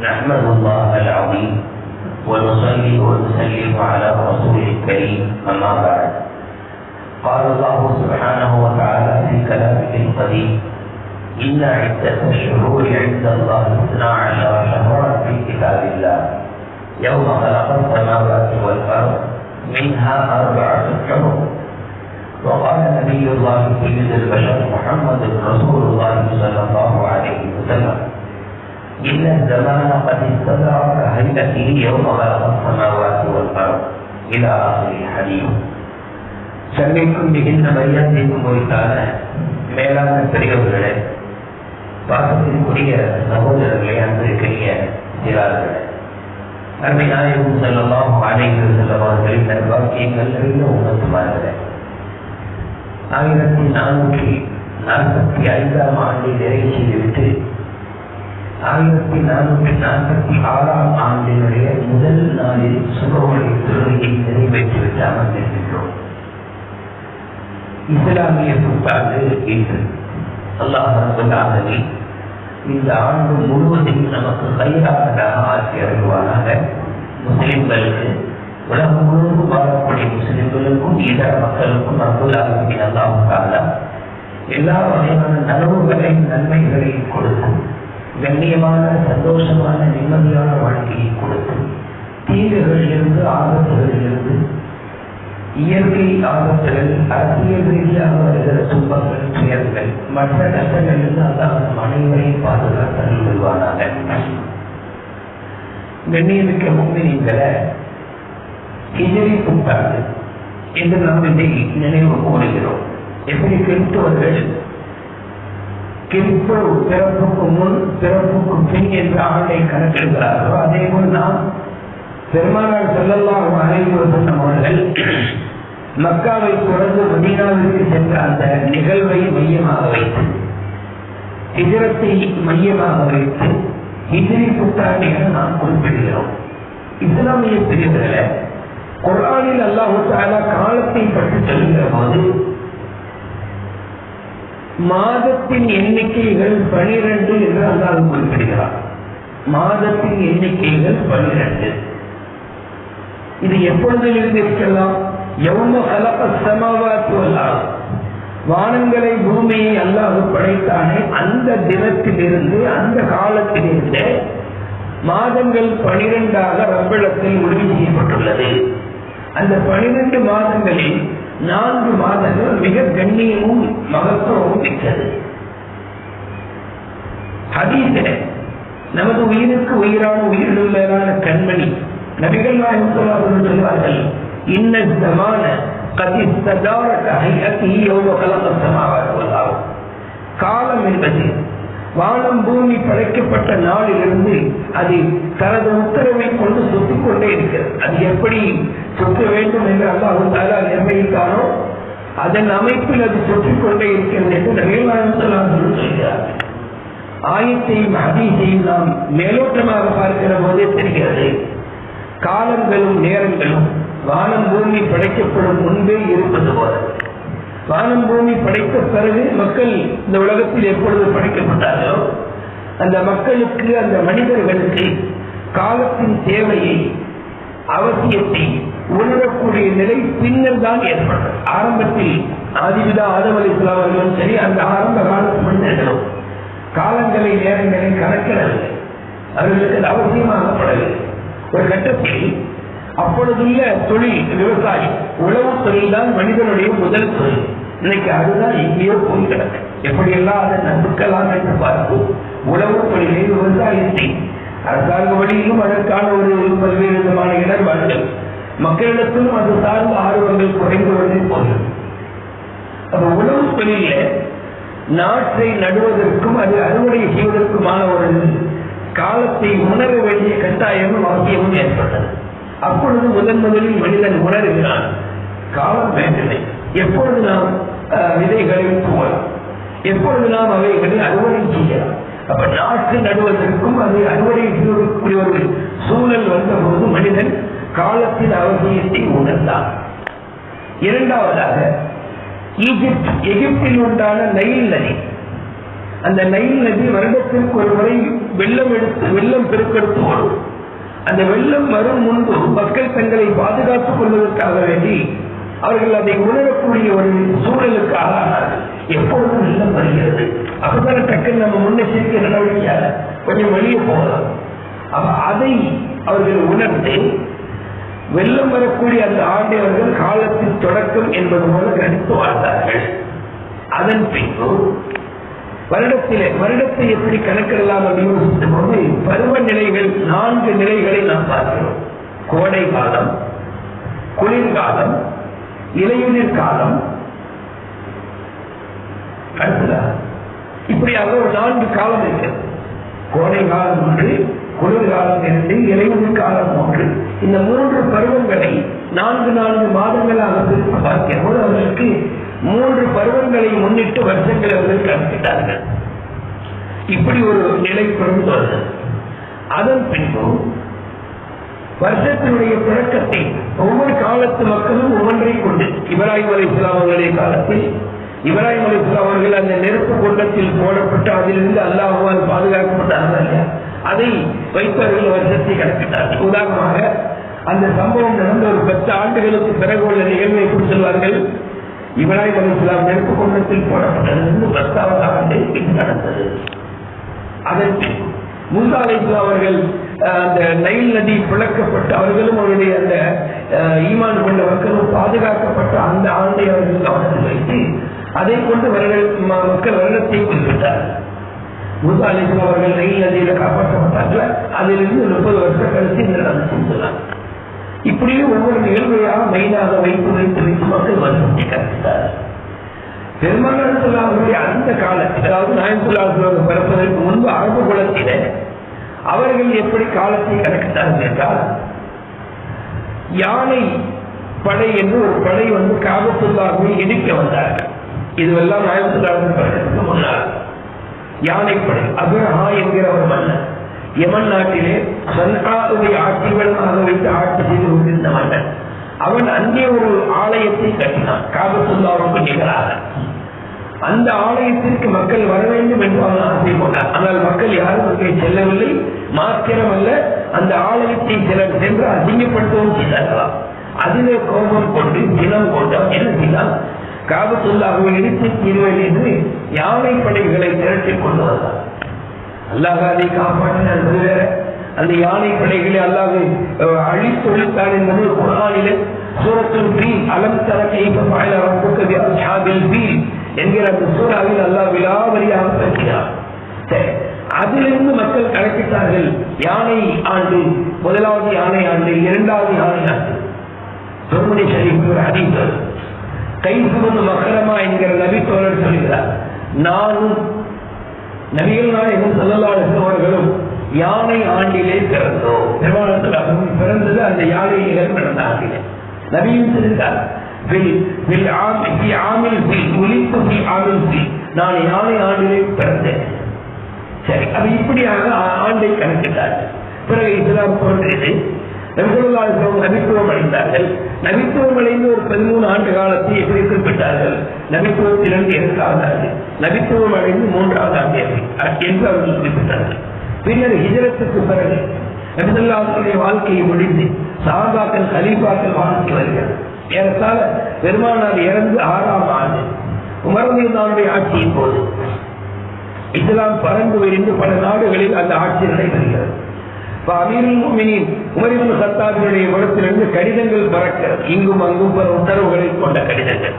نحمد الله العظيم ونصلي ونسلم على رسوله الكريم أما بعد. قال الله سبحانه وتعالى في كلامه القديم إن عدة الشهور عند الله اثنا عشر شهرا في كتاب الله. يوم خلق السماوات والأرض منها أربعة حرم وقال نبي الله سيد البشر محمد رسول الزمان قد استدعى كهيئته يوم خلق السماوات والأرض إلى آخر الحديث சங்கைக்கும் மிகுந்த மரியாதைக்கும் உரித்தான மேலான பெரியவர்களே பாசத்திற்குரிய சகோதரர்களே அன்பிற்குரிய சிறார்களே அருமை நாயகம் செல்லலாம் அனைவரும் செல்லவார்களின் நல்வாக்கியங்கள் நிறைந்த உணர்த்துமார்களே ஆயிரத்தி நானூற்றி நாற்பத்தி ஐந்தாம் ஆண்டில் நிறைவு செய்துவிட்டு ஆயிரத்தி நானூற்றி நாற்பத்தி ஆறாம் ஆண்டினுடைய முதல் நாளில் சுபமுறை தொழுகையை நிறைவேற்றிவிட்டு அமர்ந்திருக்கின்றோம் இஸ்லாமிய புத்தாண்டு என்று அல்லாஹி இந்த ஆண்டு முழுவதும் நமக்கு கையாளராக ஆட்சி அருள்வானாக. முஸ்லிம்களுக்கு உலகம் முழுவதும் வாழக்கூடிய முஸ்லிம்களுக்கும் இதர மக்களுக்கும் அப்துல்லாஹின் அல்லாஹால எல்லா வகையான நலவுகளையும் நன்மைகளையும் கொடுக்கும். கண்ணியமான சந்தோஷமான நிம்மதியான வாழ்க்கையை கொடுக்கும் தீங்குகளிலிருந்து ஆபத்துகளிலிருந்து இயற்கை ஆபத்துகள் அரசியல் ரீதியாக வருகிற துன்பங்கள் துயரங்கள் மற்ற கஷ்டங்களிலிருந்து அல்லாஹ் நம் அனைவரையும் பாதுகாத்து கொள்வானாக கண்ணியமிக்க முன்னிலைகளை ஹிஜரி புத்தாண்டு என்று நாம் இதை நினைவு கூறுகிறோம். எப்படி கிறிஸ்தவர்கள் கிறிஸ்து பிறப்புக்கு முன் பிறப்புக்கு பின் என்ற ஆண்டை கணக்கிடுகிறார்களோ அதே போல் நாம் பெருமானார் செல்லல்லாம் அனைவரும் அவர்கள் மக்காவை தொடர்ந்து மதீனாவிற்கு சென்ற அந்த நிகழ்வை மையமாக வைத்து இதரத்தை மையமாக வைத்து ஹிஜரி புத்தாண்டு என நாம் குறிப்பிடுகிறோம். இஸ்லாமிய பிரிவுகளை குரானில் அல்லாஹு காலத்தை பற்றி சொல்கிற போது மாதத்தின் எண்ணிக்கைகள் பனிரெண்டு என்று அல்லாஹ் குறிப்பிடுகிறார் மாதத்தின் எண்ணிக்கைகள் பனிரெண்டு. இது எப்பொழுதிலிருந்து இருக்கலாம் எவ்வளவு கலப்ப சமாவாத்துவல்லாம் வானங்களை பூமியை அல்லாஹ் படைத்தானே அந்த தினத்திலிருந்து அந்த காலத்திலிருந்து மாதங்கள் பனிரெண்டாக ரப்பிடத்தில் முடிவு செய்யப்பட்டுள்ளது. அந்த பனிரெண்டு மாதங்களில் நான்கு மாதங்கள் மிக கண்ணியமும் மகத்துவமும் பெற்றது. ஹதீச நமது உயிருக்கு உயிரான உயிருள்ளதான கண்மணி நபிகள் நாயகம் சொல்வார்கள் இன்ன ஜமான காலம் என்பது வானம் பூமி படைக்கப்பட்ட நாளிலிருந்து அது தனது உத்தரவை கொண்டு சுத்திக் கொண்டே இருக்கிறது. அது எப்படி சுற்ற வேண்டும் என்று அல்லாஹு தாலா நிர்ணயித்தானோ அதன் அமைப்பில் அது சுற்றிக் கொண்டே இருக்கிறது என்று நவீனாயம் சொல்கிறார் ஆயத்தையும் அதிசையும் நாம் மேலோட்டமாக பார்க்கிற போதே தெரிகிறது. காலங்களும் நேரங்களும் வானம் பூமி படைக்கப்படும் முன்பே இருப்பது போல. வானம் பூமி படைத்த பிறகு மக்கள் இந்த உலகத்தில் எப்பொழுது படைக்கப்பட்டாரோ அந்த மக்களுக்கு அந்த மனிதர்களுக்கு காலத்தின் தேவையை அவசியத்தை உணரக்கூடிய நிலை பின்னர் தான் ஏற்படும் ஆரம்பத்தில் ஆதிவிதா ஆதம் அலி சரி அந்த ஆரம்ப காலத்து மனிதர்களும் காலங்களை நேரங்களை கணக்கிடவில்லை. அவர்களுக்கு அது அவசியமாகப்படவில்லை. ஒரு கட்டத்தில் அப்பொழுதுள்ள தொழில் விவசாயி உழவு தொழில் தான் மனிதனுடைய முதல் தொழில். இன்னைக்கு அதுதான் எங்கேயோ போய் கிடக்கு. எப்படியெல்லாம் அதை நம்புக்கலாம் என்று பார்ப்போம். உழவு தொழிலை விவசாயத்தை அரசாங்க வழியிலும் அதற்கான ஒரு பல்வேறு விதமான இடர்பாடுகள் மக்களிடத்திலும் அது சார்ந்த ஆர்வங்கள் குறைந்து வந்து போகிறது அப்ப உணவு தொழில நாட்டை நடுவதற்கும் அது அறுவடை செய்வதற்குமான ஒரு காலத்தை உணர வேண்டிய கட்டாயமும் அவசியமும் ஏற்பட்டது. அப்பொழுது முதன் முதலில் மனிதன் உணர்கிறான் காலம் வேண்டியதை எப்பொழுது நாம் விதைகளை தூவலாம் எப்பொழுது நாம் அவைகளை அறுவடை செய்யலாம்? அப்ப நாட்டு நடுவதற்கும் அது அறுவடை செய்வதற்குரிய ஒரு சூழல் வந்தபோது மனிதன் காலத்தின் அவசியத்தை உணர்ந்தான் இரண்டாவதாக ஈஜிப்ட் எகிப்தில் உண்டான நைல் நதி. அந்த நைல் நதி வருடத்திற்கு ஒரு முறை வெள்ளம் எடுத்து வெள்ளம் பெருக்கெடுத்து வரும் அந்த வெள்ளம் வரும் முன்பு மக்கள் தங்களை பாதுகாத்துக் கொள்வதற்காக வேண்டி அவர்கள் அதை உணரக்கூடிய ஒரு சூழலுக்கு எப்பொழுதும் வெள்ளம் வருகிறது? அப்பதான டக்குன்னு நம்ம முன்னெச்சரிக்கை நடவடிக்கையாக கொஞ்சம் வெளியே போகலாம். அதை அவர்கள் உணர்ந்து வெள்ளம் வரக்கூடிய அந்த ஆண்டவர்கள் காலத்தின் தொடக்கம் என்பது போல கணித்து வாழ்ந்தார்கள். அதன் பின்பு வருடத்திலே வருடத்தை எப்படி கணக்கிடலாம் அப்படின்னு யோசித்த போது பருவநிலைகள் நான்கு நிலைகளை நாம் பார்க்கிறோம். கோடை காலம் குளிர்காலம் இலையுதிர் காலம். அடுத்ததா? இப்படியாக ஒரு நான்கு காலம் இருக்கிறது கோடை காலம் ஒன்று குளிர்காலம் இரண்டு இலையுதிர் காலம் ஒன்று இந்த மூன்று பருவங்களை நான்கு நான்கு மாதங்களாக பிரித்து பார்க்கிற அவர்களுக்கு மூன்று பருவங்களை முன்னிட்டு வருஷங்களை அவர்கள் கணக்கிட்டார்கள் இப்படி ஒரு நிலை பிறந்து வருகிறது அதன் பின்பு வருஷத்தினுடைய தொடக்கத்தை ஒவ்வொரு காலத்து மக்களும் ஒவ்வொன்றை கொண்டு இப்ராஹிம் அலி இஸ்லாம் அவர்களுடைய காலத்தில் இப்ராஹிம் அலி இஸ்லாம் அவர்கள் அந்த நெருப்பு குண்டத்தில் போடப்பட்டு அதிலிருந்து அல்லாஹுவால் பாதுகாக்கப்பட்டார்கள் அதை வைப்பவர்கள் வருஷத்தை கணக்கிட்டார்கள் உதாரணமாக அந்த சம்பவம் நடந்த ஒரு பத்து ஆண்டுகளுக்கு பிறகு உள்ள நிகழ்வை குறிச்சொல்வார்கள் இவராய் இப்ராஹிம் அலி இஸ்லாம் நெருப்பு குண்டத்தில் போடப்பட்டதிலிருந்து பத்தாவது ஆண்டு நடந்தது. அதற்கு மூசா அவர்கள் அஹ், அந்த நைல் நதி பிளக்கப்பட்டு அவர்களும் அவருடைய அந்த அஹ், ஈமான் கொண்ட மக்களும் பாதுகாக்கப்பட்ட அந்த ஆண்டை அவர்கள் கவனத்தில் வைத்து அதை கொண்டு மக்கள் வருடத்தை குறிப்பிட்டார்கள் மூசா அலைஹிஸ்ஸலாம் அவர்கள் நைல் இப்படியே ஒவ்வொரு நிகழ்வையாக மைதாக வைத்து வைத்து வைத்து மக்கள் வந்து கற்பித்தார் பெருமாள் சொல்லாவுடைய அந்த காலத்தில் அதாவது நாயன் பிறப்பதற்கு முன்பு அரபு குலத்தில அவர்கள் எப்படி காலத்தை கணக்கிட்டார்கள் என்றால் யானை படை என்று ஒரு படை வந்து காபத்துள்ளாகவே இடிக்க வந்தார்கள். இதுவெல்லாம் நாயன் சொல்லாவுடைய பிறகு முன்னால் யானைப்படை அபிரஹா என்கிற ஒரு மன்னன் யமன் நாட்டிலே சன்காவுடைய ஆட்சிவளமாக வைத்து ஆட்சி செய்து கொண்டிருந்தவர்கள். அவன் அங்கே ஒரு ஆலயத்தை கட்டினான். காபத்துல்லாவுக்கு நிகராக. அந்த ஆலயத்திற்கு மக்கள் வர வேண்டும் என்று அவன் ஆசை கொண்டார் ஆனால் மக்கள் யாரும் அங்கே செல்லவில்லை. மாத்திரமல்ல அந்த ஆலயத்தை சிலர் சென்று அதிகப்படுத்தவும் செய்தார்களாம். அதிலே கோபம் கொண்டு தினம் கொண்டு என்ன செய்தான்? காபத்துல்லாவை இடித்து தீர்வேன் என்று யானை படைகளை திரட்டி கொண்டு வந்தார் அல்லாஹ் அதை காப்பாற்றின அந்த யானை படைகளை அல்லாஹ் அழித்தொழித்தான் என்பது குரானில சூரத்தில் பீ அலம் தர கைஃப ஃபஅல என்கிற அந்த சூறாவில் அல்லாஹ் விலாவரியாக பேசினார் அதிலிருந்து மக்கள் கணக்கிட்டார்கள் யானை ஆண்டு முதலாவது யானை ஆண்டு இரண்டாவது யானை ஆண்டு. திருமணி ஷரீஃப் ஒரு ஹதீஸ் கைசுவது மக்களமா என்கிற நபி தோழர் சொல்கிறார் நானும் நபிகள் நாயகம் செல்லலாளர்கள் அவர்களும் யானை ஆண்டிலே பிறந்தோம். பெருமாளத்தில் பிறந்தது அந்த யானை நிகழ்வு நடந்த ஆண்டிலே. நபியும் சொல்கிறார் "பில்- பில் ஆம்- ஃபி ஆமில் பில், உலித்து ஃபி நான் யானை ஆண்டிலே பிறந்தேன். சரி அது இப்படியாக ஆ- ஆண்டை கணக்கிட்டார்கள். பிறகு இஸ்லாம் தோன்றியது நபித்துவம் அடைந்தார்கள். நபித்துவம் அடைந்து ஒரு பதிமூணு ஆண்டு காலத்தை எப்படி குறிப்பிட்டார்கள் நபித்துவத்திலிருந்து இரண்டாவது ஆண்டு நபித்துவம் அடைந்து மூன்றாவது ஆண்டு என்று அவர்கள் குறிப்பிட்டார்கள். பின்னர் ஹிஜரத்துக்கு பிறகு நபிதுல்லாவுடைய வாழ்க்கையை முடிந்து சஹாபாக்கள் கலீபாக்கள் வாழ்க்கை வருகிறது ஏறத்தாழ பெருமானார் இறந்து ஆறாம் ஆண்டு உமரதியுடைய ஆட்சியின் போது இஸ்லாம் பறந்து விரிந்து பல நாடுகளில் அந்த ஆட்சி நடைபெறுகிறது. இப்ப அமீருல் முஃமினீன். கடிதங்கள் பறக்கிறது இங்கும் அங்கும் பல உத்தரவுகளை கொண்ட கடிதங்கள்.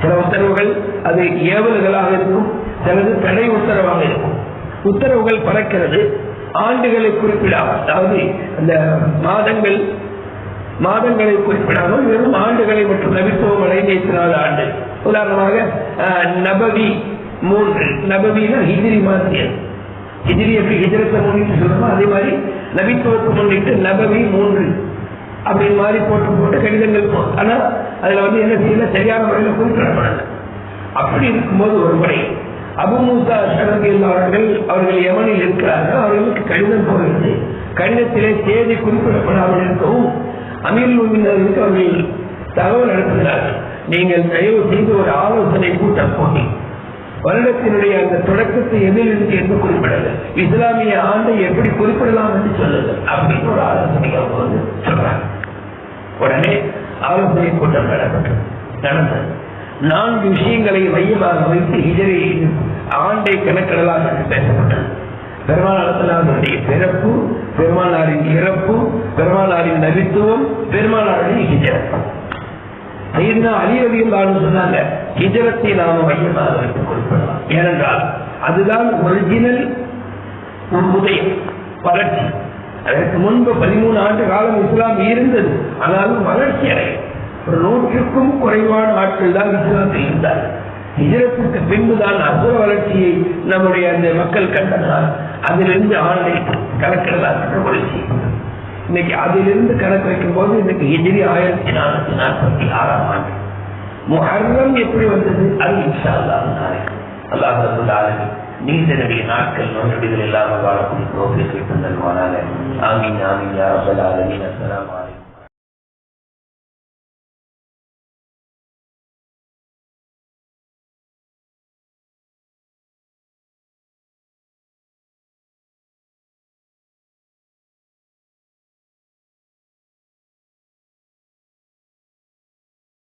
சில உத்தரவுகள் அது ஏவல்களாக இருக்கும் சிலது தடை உத்தரவாக இருக்கும். உத்தரவுகள் பறக்கிறது ஆண்டுகளை குறிப்பிடாமல் அதாவது அந்த மாதங்கள் மாதங்களை குறிப்பிடாமல் வெறும் ஆண்டுகளை மற்றும் நபித்துவம் அடைந்த இத்தனாவது ஆண்டு. உதாரணமாக அஹ், நபவி மூன்று. நபவினா ஹிஜிரி மாத்தியல் ஹிஜிரி எப்படி ஹிஜரத்தை மூணு சொல்றோமோ அதே மாதிரி நபித்துவத்தை முன்னிட்டு நபவி மூன்று அப்படின்னு மாதிரி போட்டு போட்டு கடிதங்கள் ஆனா அதுல வந்து என்ன செய்யல? சரியான முறையில் குறிப்பிடப்படல அப்படி இருக்கும்போது ஒரு முறை அபு மூசா ஷரபில் அவர்கள் அவர்கள் எவனில் இருக்கிறார்கள். அவர்களுக்கு கடிதம் போகிறது. கடிதத்திலே தேதி குறிப்பிடப்படாமல் இருக்கவும் அமீர் உறுப்பினர்களுக்கு அவர்கள் தகவல் அனுப்புகிறார்கள். நீங்கள் தயவு செய்து ஒரு ஆலோசனை கூட்டம் போனீங்க. வருடத்தினுடைய அந்த தொடக்கத்தை எதிலிருந்து என்று குறிப்பிடல இஸ்லாமிய ஆண்டை எப்படி குறிப்பிடலாம் என்று சொல்லுது. அப்படின்னு ஒரு ஆலோசனை அவங்க வந்து சொல்றாங்க. உடனே ஆலோசனை கூட்டம் நடைபெற்றது. நடந்தது. நான்கு விஷயங்களை மையமாக வைத்து இதரை ஆண்டை கணக்கிடலாம் என்று பேசப்பட்டது. பெருமானாருடைய பிறப்பு பெருமானாரின் இறப்பு பெருமானாரின் நபித்துவம் பெருமானாரின் ஹிஜரத். சையத்னா அலி ரலியல்லாஹு சொன்னாங்க ஹிஜரத்தை நாம மையமாக வைத்துக் ஏனென்றால் அதுதான் ஒரிஜினல் உதயம் வளர்ச்சி. அதற்கு முன்பு பதிமூணு ஆண்டு காலம் இஸ்லாம் இருந்தது. ஆனாலும் வளர்ச்சி அடைய ஒரு நூற்றுக்கும் குறைவான ஆட்கள் தான் இஸ்லாத்தில் இருந்தார் ஹிஜரத்துக்கு பின்புதான் அசுர வளர்ச்சியை நம்முடைய அந்த மக்கள் கண்டதால் அதிலிருந்து ஆண்டை கணக்கிடலாம் என்று வளர்ச்சி இன்னைக்கு அதிலிருந்து கணக்கு வைக்கும் போது இன்னைக்கு ஹிஜ்ரி ஆயிரத்தி நானூத்தி நாற்பத்தி ஆறாம் ஆண்டு. முஹர்ரம் எப்படி வந்தது? அது இன்ஷா அல்லாஹ் நாளை அல்லாஹ் நீண்ட நெடிய நாட்கள் நோய்கள் இல்லாமல் வாழக்கூடிய நோக்கி கேட்டு தந்தல்வானாக ஆமீன் ஆமீன் யா ரப்பல் ஆலமீன். அஸ்ஸலாமு